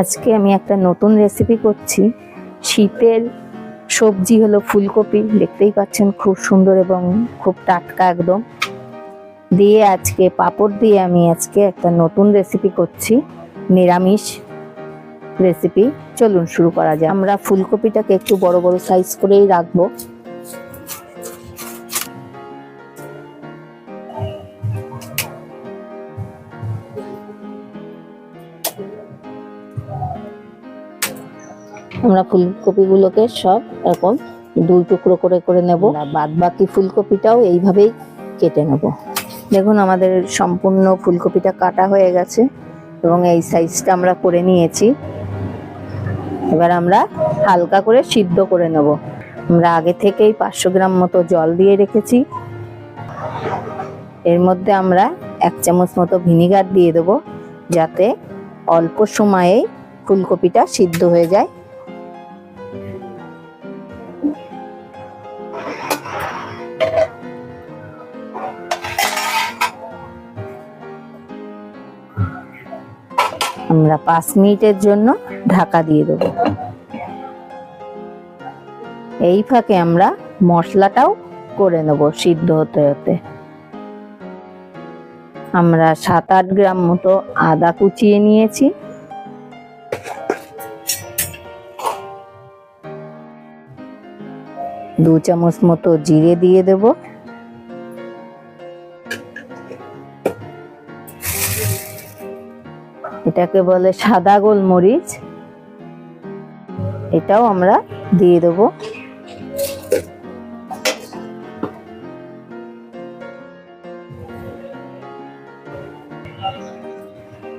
আজকে আমি একটা নতুন রেসিপি করছি। শীতের সবজি হলো ফুলকপি, দেখতেই পাচ্ছেন খুব সুন্দর এবং খুব টাটকা একদম। দিয়ে আজকে পাঁপড় দিয়ে আমি আজকে একটা নতুন রেসিপি করছি, নিরামিষ রেসিপি চলুন শুরু করা যায় আমরা ফুলকপিটাকে একটু বড় বড় সাইজ করেই রাখব। আমরা ফুলকপিগুলোকে সব এরকম দুই টুকরো করে করে নেব। বাদ বাকি ফুলকপিটাও এইভাবেই কেটে নেব। দেখুন আমাদের সম্পূর্ণ ফুলকপিটা কাটা হয়ে গেছে এবং এই সাইজটা আমরা করে নিয়েছি। এবার আমরা হালকা করে সিদ্ধ করে নেব। আমরা আগে থেকেই পাঁচশো গ্রাম মতো জল দিয়ে রেখেছি। এর মধ্যে আমরা এক চামচ মতো ভিনিগার দিয়ে দেবো যাতে অল্প সময়েই ফুলকপিটা সিদ্ধ হয়ে যায়। আমরা পাঁচ মিনিটের জন্য ঢাকা দিয়ে দেব। এই ফাঁকে আমরা মশলাটাও করে নেব সিদ্ধ হতে হতে। আমরা সাত আট গ্রাম মতো আদা কুচিয়ে নিয়েছি। দু চামচ মতো জিরে দিয়ে দেবো। এটাকে বলে সাদা গোলমরিচ। এটাও আমরা দিয়ে দেব।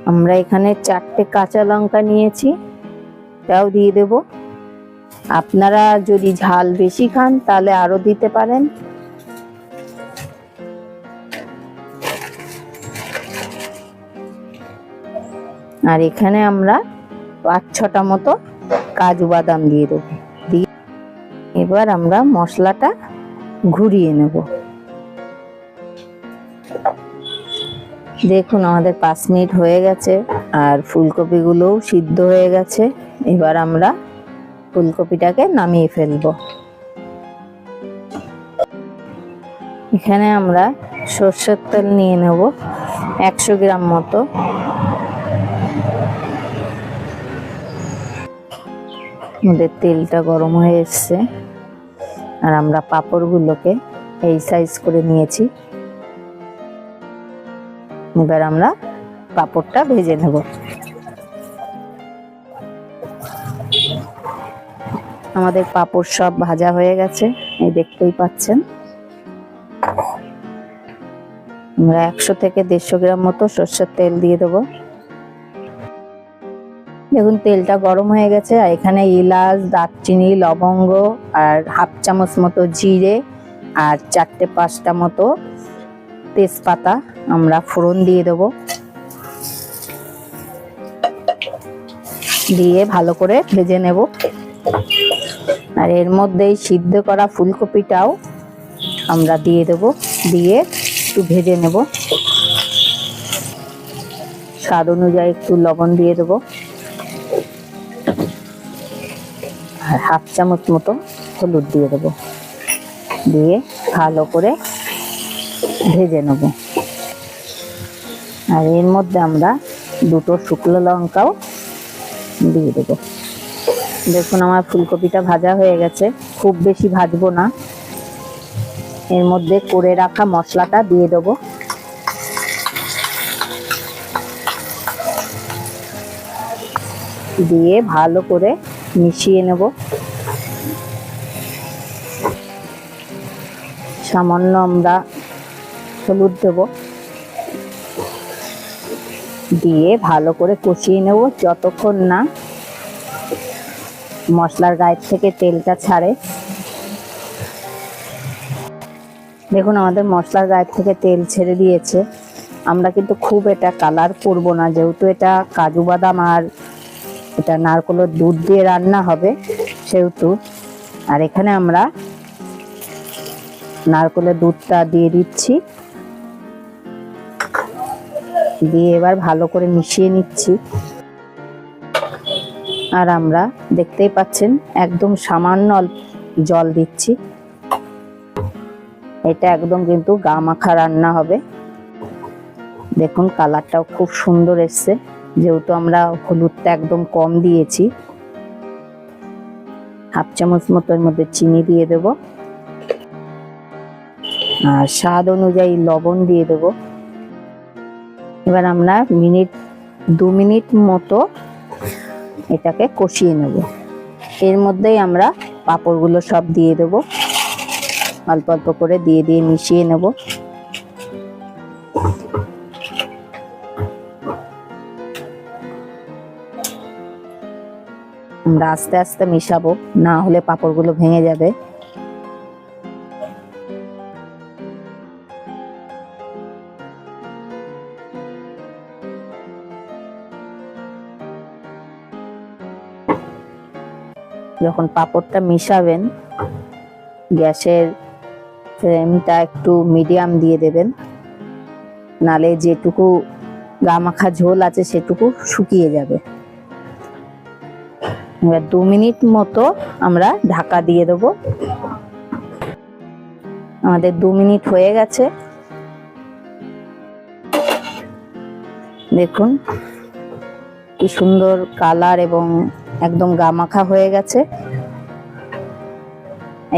আমরা এখানে চারটে কাঁচা লঙ্কা নিয়েছি, এটাও দিয়ে দেব। আপনারা যদি ঝাল বেশি খান, তাহলে আরও দিতে পারেন। আর এখানে আমরা পাঁচ ছটা মতো কাজু বাদাম দিয়ে দেবো। দিয়ে এবার আমরা মশলাটা ঘুরিয়ে নেব। দেখুন, আমাদের পাঁচ মিনিট হয়ে গেছে, আর ফুলকপিগুলোও সিদ্ধ হয়ে গেছে। এবার আমরা ফুলকপিটাকে নামিয়ে ফেলব। এখানে আমরা সর্ষের তেল নিয়ে নেব, একশো গ্রাম মতো। আমাদের তেলটা গরম হয়ে এসছে, আর আমরা পাঁপড়গুলোকে এই সাইজ করে নিয়েছি। এবার আমরা পাঁপড়টা ভেজে নেব। আমাদের পাঁপড় সব ভাজা হয়ে গেছে, এই দেখতেই পাচ্ছেন। আমরা একশো থেকে দেড়শো গ্রাম মতো সর্ষের তেল দিয়ে দেবো। দেখুন, তেলটা গরম হয়ে গেছে, আর এখানে এলাচ দারচিনি, লবঙ্গ, আর হাফ চামচ মতো জিরে, আর চারটে পাঁচটা মতো তেজপাতা আমরা ফোড়ন দিয়ে দেব। দিয়ে ভালো করে ভেজে নেব। আর এর মধ্যেই সিদ্ধ করা ফুলকপিটাও আমরা দিয়ে দেব, দিয়ে একটু ভেজে নেব। স্বাদ অনুযায়ী একটু লবণ দিয়ে দেবো। আর হাফ চামচ মতো হলুদ দিয়ে দেবো। দিয়ে ভালো করে ভেজে নেব। আর এর মধ্যে আমরা দুটো শুকনো লঙ্কাও দিয়ে দেবো। দেখুন, আমার ফুলকপিটা ভাজা হয়ে গেছে। খুব বেশি ভাজবো না। এর মধ্যে করে রাখা মশলাটা দিয়ে দেবো। দিয়ে ভালো করে মিশিয়ে নেব। সামান্য আমরা হলুদ দেব। দিয়ে ভালো করে কষিয়ে নেব, যতক্ষণ না মশলার গায়ের থেকে তেলটা ছাড়ে। দেখুন, আমাদের মশলার গায়ের থেকে তেল ছেড়ে দিয়েছে। আমরা কিন্তু খুব এটা কালার করব না, যেহেতু এটা কাজু বাদাম আর এটা নারকলের দুধ দিয়ে রান্না হবে, সেহেতু। আর এখানে আমরা নারকলের দুধটা দিয়ে দিচ্ছি। দিয়ে এবার ভালো করে মিশিয়ে নিচ্ছি। আর আমরা দেখতেই পাচ্ছেন একদম সামান্য জল দিচ্ছি। এটা একদম কিন্তু গা মাখা রান্না হবে। দেখুন কালারটাও খুব সুন্দর এসছে। যেহেতু আমরা হলুদটা একদম কম দিয়েছি, হাফ চামচ মতো এর মধ্যে চিনি দিয়ে দেব। আর স্বাদ অনুযায়ী লবণ দিয়ে দেব। এবার আমরা মিনিট, দু মিনিট মতো এটাকে কষিয়ে নেব। এর মধ্যেই আমরা পাপড়গুলো সব দিয়ে দেব। অল্প অল্প করে দিয়ে দিয়ে মিশিয়ে নেব। আমরা আস্তে আস্তে মিশাবো, না হলে পাপড়গুলো ভেঙে যাবে। যখন পাঁপড়টা মিশাবেন, গ্যাসের ফ্লেমটা একটু মিডিয়াম দিয়ে দেবেন। নালে যেটুকু গামাখা ঝোল আছে সেটুকু শুকিয়ে যাবে। এবার দু মিনিট মতো আমরা ঢাকা দিয়ে দেব। আমাদের দু মিনিট হয়ে গেছে। দেখুন, কি সুন্দর কালার এবং একদম গামাখা হয়ে গেছে।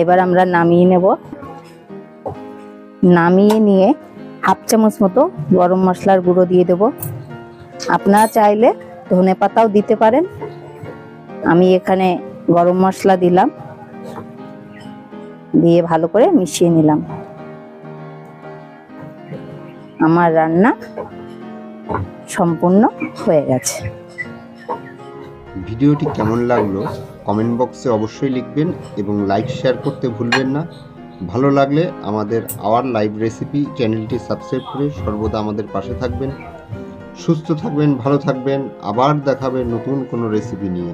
এবার আমরা নামিয়ে নেব। নামিয়ে নিয়ে হাফ চামচ মতো গরম মশলার গুঁড়ো দিয়ে দেব। আপনারা চাইলে ধনে পাতাও দিতে পারেন। আমি এখানে গরম মশলা দিলাম। দিয়ে ভালো করে মিশিয়ে নিলাম। আমার রান্না সম্পূর্ণ হয়ে গেছে। ভিডিওটি কেমন লাগল কমেন্ট বক্সে অবশ্যই লিখবেন এবং লাইক, শেয়ার করতে ভুলবেন না। ভালো লাগলে আমাদের আওয়ার লাইভ রেসিপি চ্যানেলটি সাবস্ক্রাইব করে সর্বদা আমাদের পাশে থাকবেন। সুস্থ থাকবেন, ভালো থাকবেন। আবার দেখাবে নতুন কোনো রেসিপি নিয়ে।